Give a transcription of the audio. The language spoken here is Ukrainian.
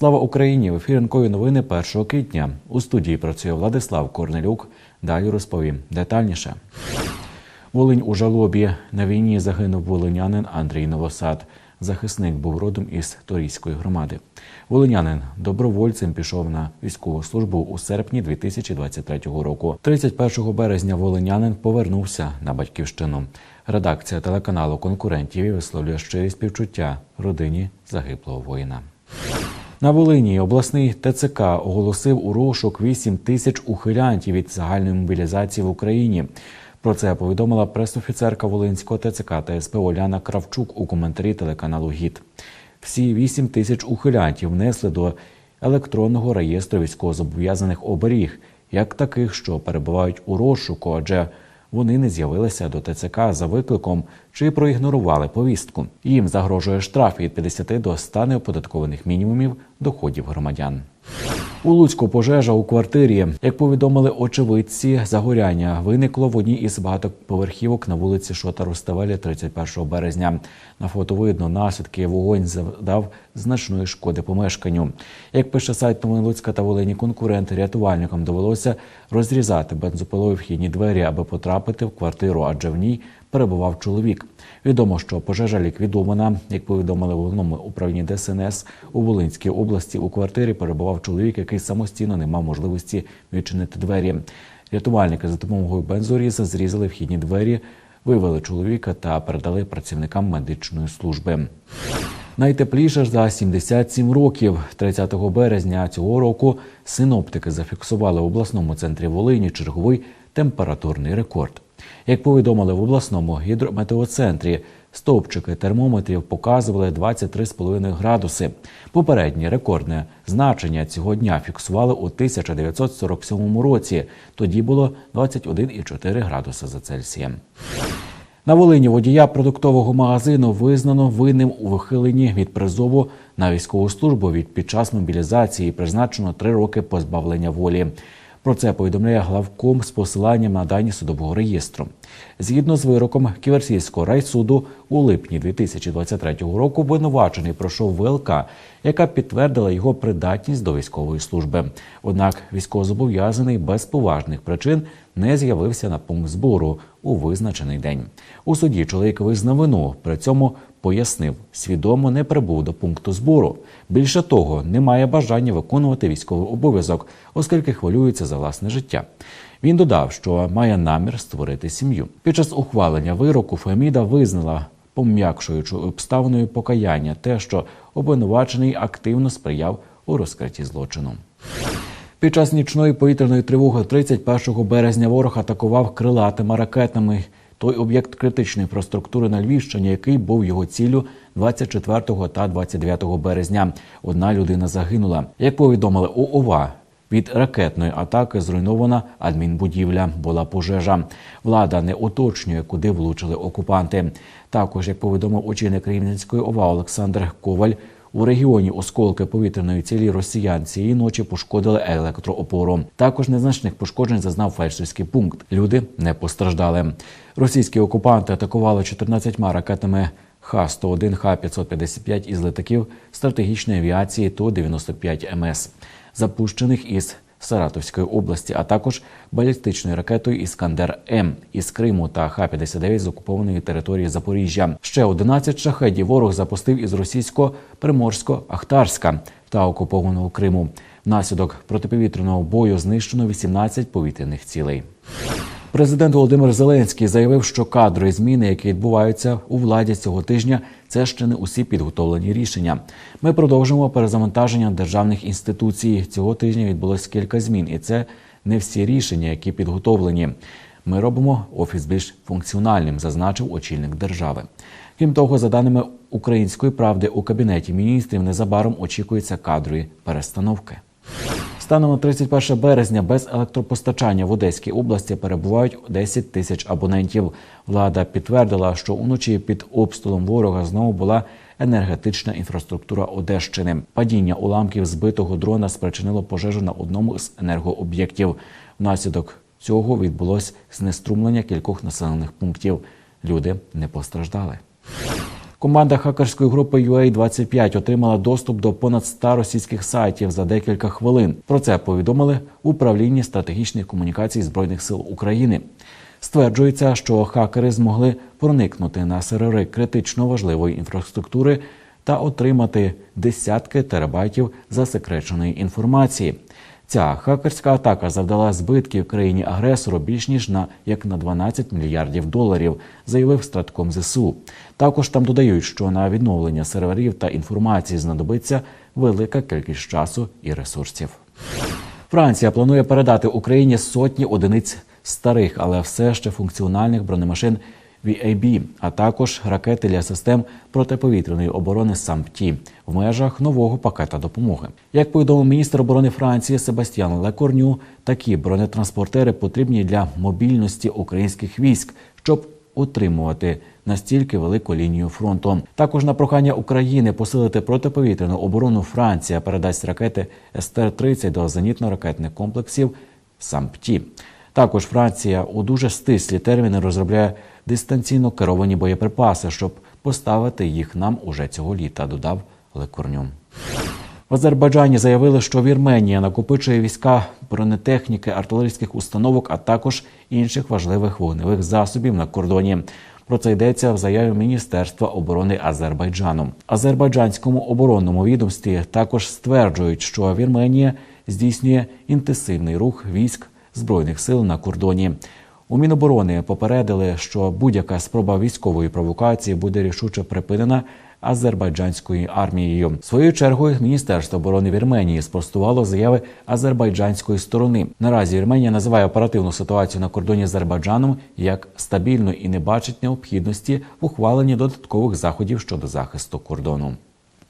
Слава Україні! В ефірі ранкові новини 1 квітня. У студії працює Владислав Корнелюк. Далі розповім детальніше. Волинь у жалобі на війні загинув волинянин Андрій Новосад. Захисник був родом із Торійської громади. Волинянин добровольцем пішов на військову службу у серпні 2023 року. 31 березня волинянин повернувся на батьківщину. Редакція телеканалу конкурентів висловлює щирі співчуття родині загиблого воїна. На Волині обласний ТЦК оголосив у розшук 8 тисяч ухилянтів від загальної мобілізації в Україні. Про це повідомила пресофіцерка Волинського ТЦК та СП Оляна Кравчук у коментарі телеканалу ГІТ. Всі 8 тисяч ухилянтів внесли до електронного реєстру військовозобов'язаних оберіг, як таких, що перебувають у розшуку, адже вони не з'явилися до ТЦК за викликом чи проігнорували повістку. Їм загрожує штраф від 50 до 100 неоподаткованих мінімумів доходів громадян. У Луцьку пожежа у квартирі. Як повідомили очевидці, загоряння виникло в одній із багатоповерхівок на вулиці Шота Руставелі 31 березня. На фото видно наслідки вогонь завдав значної шкоди помешканню. Як пише сайт новин Луцька та Волині конкуренти, рятувальникам довелося розрізати бензопилою вхідні двері, аби потрапити в квартиру, адже в ній перебував чоловік. Відомо, що пожежа ліквідована. Як повідомили в головному управлінні ДСНС у Волинській області, у квартирі перебував чоловік, який самостійно не мав можливості відчинити двері. Рятувальники за допомогою бензоріза зрізали вхідні двері, вивели чоловіка та передали працівникам медичної служби. Найтепліше ж за 77 років, 30 березня цього року, синоптики зафіксували в обласному центрі Волині черговий температурний рекорд. Як повідомили в обласному гідрометеоцентрі, стовпчики термометрів показували 23,5 градуси. Попереднє рекордне значення цього дня фіксували у 1947 році. Тоді було 21,4 градуси за Цельсієм. На Волині водія продуктового магазину визнано винним у вихиленні від призову на військову службу від під час мобілізації призначено три роки позбавлення волі. Про це повідомляє главком з посиланням на дані судового реєстру. Згідно з вироком Ківерсійського райсуду, у липні 2023 року обвинувачений пройшов ВЛК, яка підтвердила його придатність до військової служби. Однак військовозобов'язаний без поважних причин не з'явився на пункт збору у визначений день. У суді чоловік визнав вину. При цьому пояснив, свідомо не прибув до пункту збору. Більше того, не має бажання виконувати військовий обов'язок, оскільки хвилюється за власне життя. Він додав, що має намір створити сім'ю. Під час ухвалення вироку Феміда визнала пом'якшуючою обставиною покаяння, те, що обвинувачений активно сприяв у розкритті злочину. Під час нічної повітряної тривоги 31 березня ворог атакував крилатими ракетами той об'єкт критичної інфраструктури на Львівщині, який був його ціллю 24 та 29 березня. Одна людина загинула. Як повідомили ООВА, від ракетної атаки зруйнована адмінбудівля. Була пожежа. Влада не уточнює, куди влучили окупанти. Також, як повідомив очільник Рівненської ОВА Олександр Коваль. У регіоні осколки повітряної цілі росіян цієї ночі пошкодили електроопору. Також незначних пошкоджень зазнав фельдшерський пункт. Люди не постраждали. Російські окупанти атакували 14 ракетами Х-101, Х-555 із літаків стратегічної авіації Ту-95 МС, запущених із Саратовської області, а також балістичною ракетою Іскандер М із Криму та Х-59 з окупованої території Запоріжжя. Ще 11 шахедів ворог запустив із російсько-приморсько-ахтарська та окупованого Криму. Внаслідок протиповітряного бою знищено 18 повітряних цілей. Президент Володимир Зеленський заявив, що кадрові зміни, які відбуваються у владі цього тижня, це ще не усі підготовлені рішення. Ми продовжуємо перезавантаження державних інституцій. Цього тижня відбулось кілька змін, і це не всі рішення, які підготовлені. Ми робимо офіс більш функціональним, зазначив очільник держави. Крім того, за даними української правди, у кабінеті міністрів незабаром очікуються кадрові перестановки. Станом на 31 березня без електропостачання в Одеській області перебувають 10 тисяч абонентів. Влада підтвердила, що уночі під обстрілом ворога знову була енергетична інфраструктура Одещини. Падіння уламків збитого дрона спричинило пожежу на одному з енергооб'єктів. Внаслідок цього відбулось знеструмлення кількох населених пунктів. Люди не постраждали. Команда хакерської групи UA-25 отримала доступ до понад 100 російських сайтів за декілька хвилин. Про це повідомили управлінні стратегічних комунікацій збройних сил України. Стверджується, що хакери змогли проникнути на сервери критично важливої інфраструктури та отримати десятки терабайтів засекреченої інформації. Ця хакерська атака завдала збитків країні агресору більш ніж на як на 12 мільярдів доларів, заявив стратком ЗСУ. Також там додають, що на відновлення серверів та інформації знадобиться велика кількість часу і ресурсів. Франція планує передати Україні сотні одиниць старих, але все ще функціональних бронемашин VAB, а також ракети для систем протиповітряної оборони САМПТІ в межах нового пакета допомоги. Як повідомив міністр оборони Франції Себастьян Лекорню, такі бронетранспортери потрібні для мобільності українських військ, щоб утримувати настільки велику лінію фронту. Також на прохання України посилити протиповітряну оборону Франція передасть ракети Стр-30 до зенітно-ракетних комплексів САМПТІ. Також Франція у дуже стислі терміни розробляє дистанційно керовані боєприпаси, щоб поставити їх нам уже цього літа. Додав Лекорню. В Азербайджані заявили, що Вірменія накопичує війська бронетехніки, артилерійських установок, а також інших важливих вогневих засобів на кордоні. Про це йдеться в заяві Міністерства оборони Азербайджану. Азербайджанському оборонному відомстві також стверджують, що Вірменія здійснює інтенсивний рух військ збройних сил на кордоні. У Міноборони попередили, що будь-яка спроба військової провокації буде рішуче припинена азербайджанською армією. Своєю чергою Міністерство оборони Вірменії спростувало заяви азербайджанської сторони. Наразі Вірменія називає оперативну ситуацію на кордоні з Азербайджаном як стабільну і не бачить необхідності в ухваленні додаткових заходів щодо захисту кордону.